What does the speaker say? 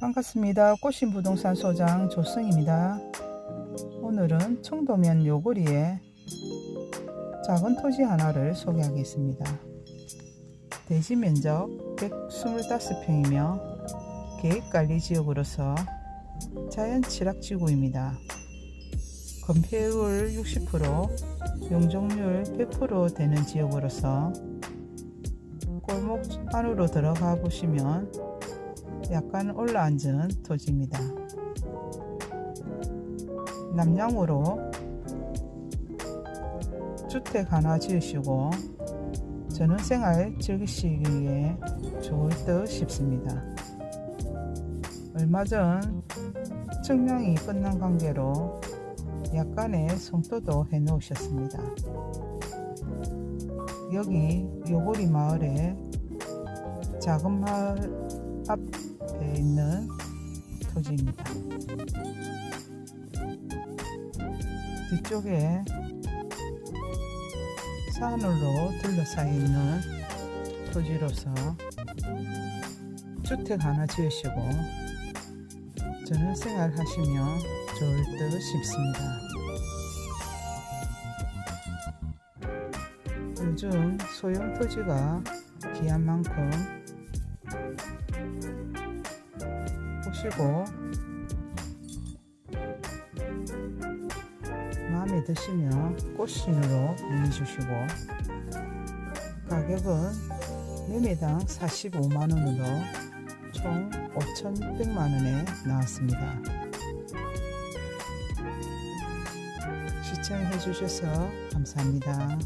반갑습니다. 꽃신 부동산 소장 조승입니다. 오늘은 청도면 요구리에 작은 토지 하나를 소개하겠습니다. 대지 면적 125평이며 계획관리 지역으로서 자연 칠학지구입니다. 건폐율 60%, 용적률 100% 되는 지역으로서 골목 안으로 들어가 보시면 약간 올라앉은 토지입니다. 남양으로 주택 하나 지으시고 전원생활 즐기시기에 좋을 듯 싶습니다. 얼마 전 측량이 끝난 관계로 약간의 송토도 해 놓으셨습니다. 여기 요고리 마을에 작은 마을 앞에 있는 토지입니다. 뒤쪽에 산으로 둘러싸여 있는 토지로서 주택 하나 지으시고 저는 생활 하시면 좋을 듯 싶습니다. 요즘 소형 토지가 귀한 만큼 보시고 마음에 드시면 꽃신으로 문의 주시고 가격은 매매당 45만원으로 총 5,100만원에 나왔습니다. 시청해 주셔서 감사합니다.